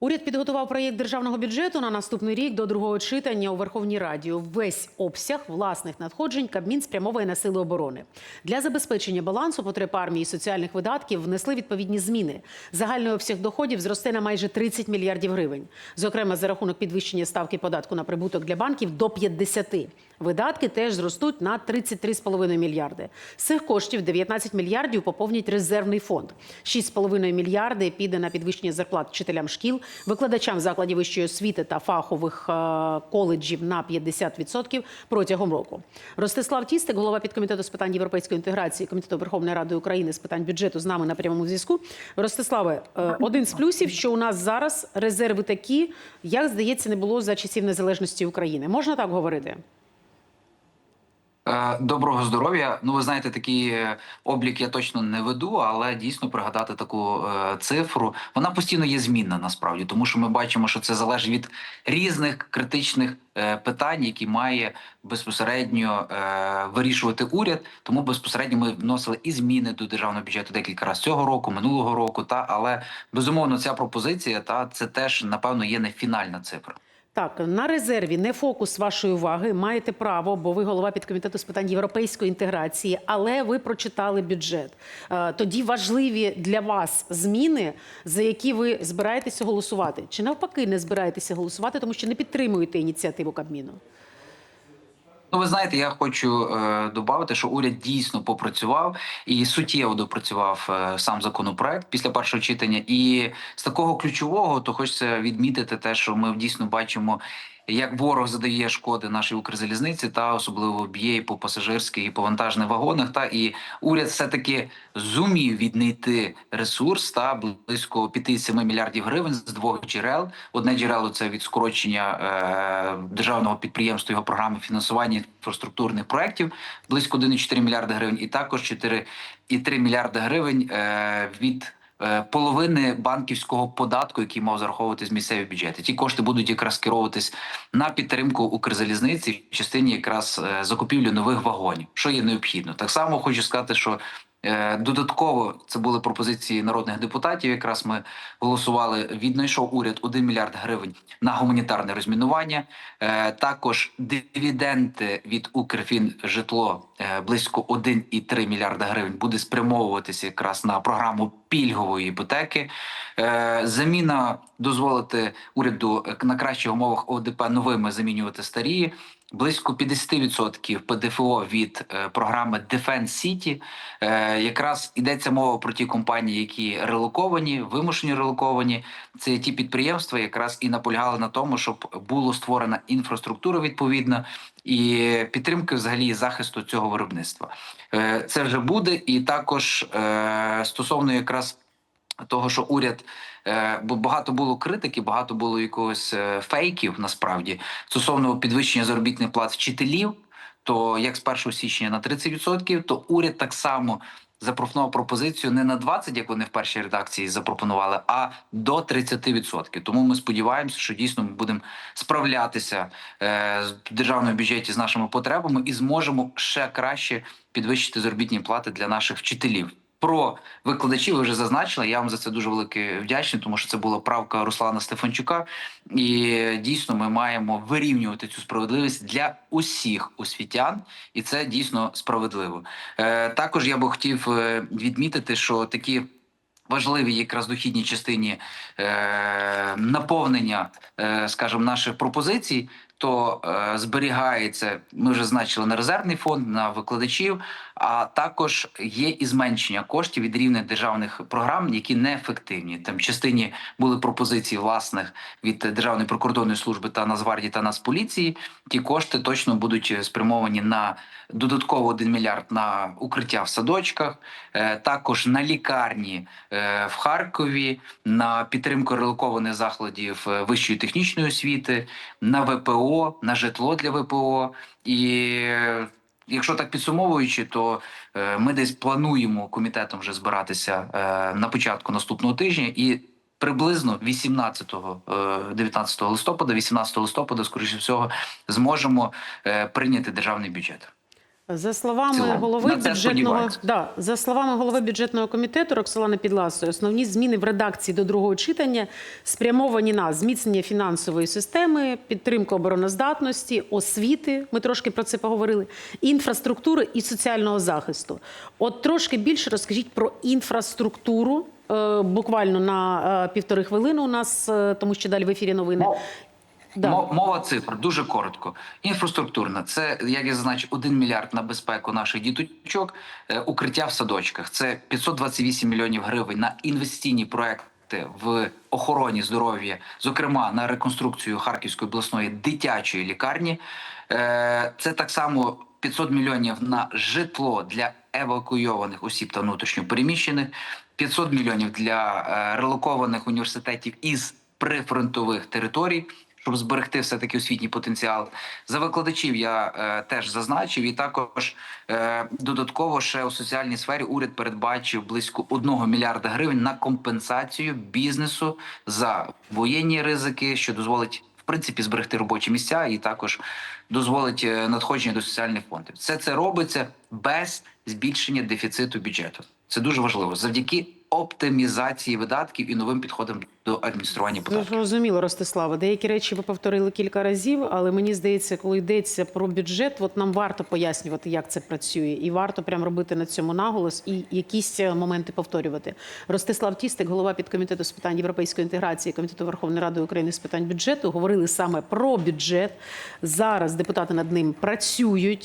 Уряд підготував проєкт державного бюджету на наступний рік до другого читання у Верховній Раді. Весь обсяг власних надходжень Кабмін спрямовує на сили оборони. Для забезпечення балансу потреб армії і соціальних видатків внесли відповідні зміни. Загальний обсяг доходів зросте на майже 30 мільярдів гривень. Зокрема, за рахунок підвищення ставки податку на прибуток для банків до 50. Видатки теж зростуть на 33,5 мільярди. З цих коштів 19 мільярдів поповнять резервний фонд. 6,5 мільярди піде на підвищення зарплат вчителям шкіл, викладачам закладів вищої освіти та фахових е, коледжів на 50% протягом року. Ростислав Тістик, голова підкомітету з питань європейської інтеграції Комітету Верховної Ради України з питань бюджету, з нами на прямому зв'язку. Ростиславе, е, один з плюсів, що у нас зараз резерви такі, як здається, не було за часів незалежності України. Можна так говорити? Е, Доброго здоров'я. Ну, ви знаєте, такий е, облік я точно не веду, але дійсно пригадати таку е, цифру. Вона постійно є змінна насправді, тому що ми бачимо, що це залежить від різних критичних питань, які має безпосередньо вирішувати уряд. Тому безпосередньо ми вносили і зміни до державного бюджету декілька разів цього року, минулого року. Та але безумовно ця пропозиція та це теж напевно є не фінальна цифра. Так, на резерві не фокус вашої уваги. Маєте право, бо ви голова підкомітету з питань європейської інтеграції, але ви прочитали бюджет. Е, Тоді важливі для вас зміни, за які ви збираєтеся голосувати, чи навпаки не збираєтеся голосувати, тому що не підтримуєте ініціативу Кабміну. Ну, ви знаєте, я хочу е, додати, що уряд дійсно попрацював і суттєво допрацював е, сам законопроект після першого читання. І з такого ключового, то хочеться відмітити те, що ми дійсно бачимо. Як ворог задає шкоди нашій Укрзалізниці, та особливо б'є і по пасажирських і по вантажних вагонах, та і уряд все таки зумів віднайти ресурс та близько 5-7 мільярдів гривень з двох джерел. Одне джерело це від скорочення е, державного підприємства його програми фінансування інфраструктурних проєктів близько 1,4 мільярди гривень, і також 4,3 мільярди гривень е, від половини банківського податку, який мав зараховувати з місцеві бюджети. Ті кошти будуть якраз керуватись на підтримку Укрзалізниці в частині якраз е, закупівлі нових вагонів, що є необхідно. Так само хочу сказати, що Е, Додатково це були пропозиції народних депутатів. Якраз ми голосували. Віднайшов уряд 1 мільярд гривень на гуманітарне розмінування. Е, Також дивіденди від Укрфінжитло е, близько 1,3 мільярда гривень буде спрямовуватися якраз на програму пільгової іпотеки. Е, Заміна дозволити уряду е, на кращих умовах ОДП новими замінювати старі. Близько 50% ПДФО від е, програми Defense City. Е, якраз йдеться мова про ті компанії, які релоковані, вимушені релоковані. Це ті підприємства, якраз і наполягали на тому, щоб було створена інфраструктура відповідна і підтримки взагалі захисту цього виробництва. Е, це вже буде, і також стосовно якраз того, що уряд. Е, Бо багато було критики, багато було якогось е, фейків насправді стосовно підвищення заробітних плат вчителів. То як з 1 січня на 30%, то уряд так само запропонував пропозицію не на 20%, як вони в першій редакції запропонували, а до 30%. Тому ми сподіваємося, що дійсно ми будемо справлятися е, з державному бюджеті з нашими потребами і зможемо ще краще підвищити заробітні плати для наших вчителів. Про викладачів ви вже зазначили. Я вам за це дуже велике вдячний, тому що це була правка Руслана Стефанчука. І дійсно ми маємо вирівнювати цю справедливість для усіх освітян, і це дійсно справедливо. Е, також я би хотів е, відмітити, що такі. Важливі якраз дохідній частині е, наповнення, е, скажімо, наших пропозицій, то е, зберігається. Ми вже значили на резервний фонд, на викладачів. А також є і зменшення коштів від рівних державних програм, які неефективні. Там в частині були пропозиції власних від Державної прикордонної служби та Нацгвардії та Нацполіції. Ті кошти точно будуть спрямовані на додатково 1 мільярд на укриття в садочках, е, також на лікарні е, в Харкові, на підтримку релокованих закладів е, вищої технічної освіти, на ВПО, на житло для ВПО і. е, Якщо так підсумовуючи, то е, ми десь плануємо комітетом вже збиратися е, на початку наступного тижня і. Приблизно 18-19 листопада, 18 листопада, скоріше всього, зможемо е, прийняти державний бюджет. За словами голови бюджетного да, за словами голови бюджетного комітету Роксолани Підласої, основні зміни в редакції до другого читання спрямовані на зміцнення фінансової системи, підтримку обороноздатності, освіти. Ми трошки про це поговорили, інфраструктури і соціального захисту. От трошки більше розкажіть про інфраструктуру. е, Буквально на е, півтори хвилини у нас, е, тому що далі в ефірі новини. Да. Мова цифр дуже коротко. Інфраструктурна це як я зазначив, 1 мільярд на безпеку наших діточок, е, укриття в садочках. Це 528 мільйонів гривень на інвестиційні проекти в охороні здоров'я, зокрема на реконструкцію Харківської обласної дитячої лікарні. Е, Це так само 500 мільйонів на житло для евакуйованих осіб та внутрішньопереміщених, 500 мільйонів для е, релокованих університетів із прифронтових територій щоб зберегти все таки освітній потенціал. За викладачів я е, теж зазначив, і також е, додатково ще у соціальній сфері уряд передбачив близько 1 мільярда гривень на компенсацію бізнесу за воєнні ризики, що дозволить в принципі зберегти робочі місця, і також дозволить е, надходження до соціальних фондів. Все це робиться без збільшення дефіциту бюджету. Це дуже важливо завдяки оптимізації видатків і новим підходам до адміністрування податків. Зрозуміло, Ростислава. Деякі речі ви повторили кілька разів, але мені здається, коли йдеться про бюджет, от нам варто пояснювати, як це працює, і варто прям робити на цьому наголос і якісь е, моменти повторювати. Ростислав Тістик, голова підкомітету з питань європейської інтеграції комітету Верховної Ради України з питань бюджету, говорили саме про бюджет. Зараз депутати над ним працюють.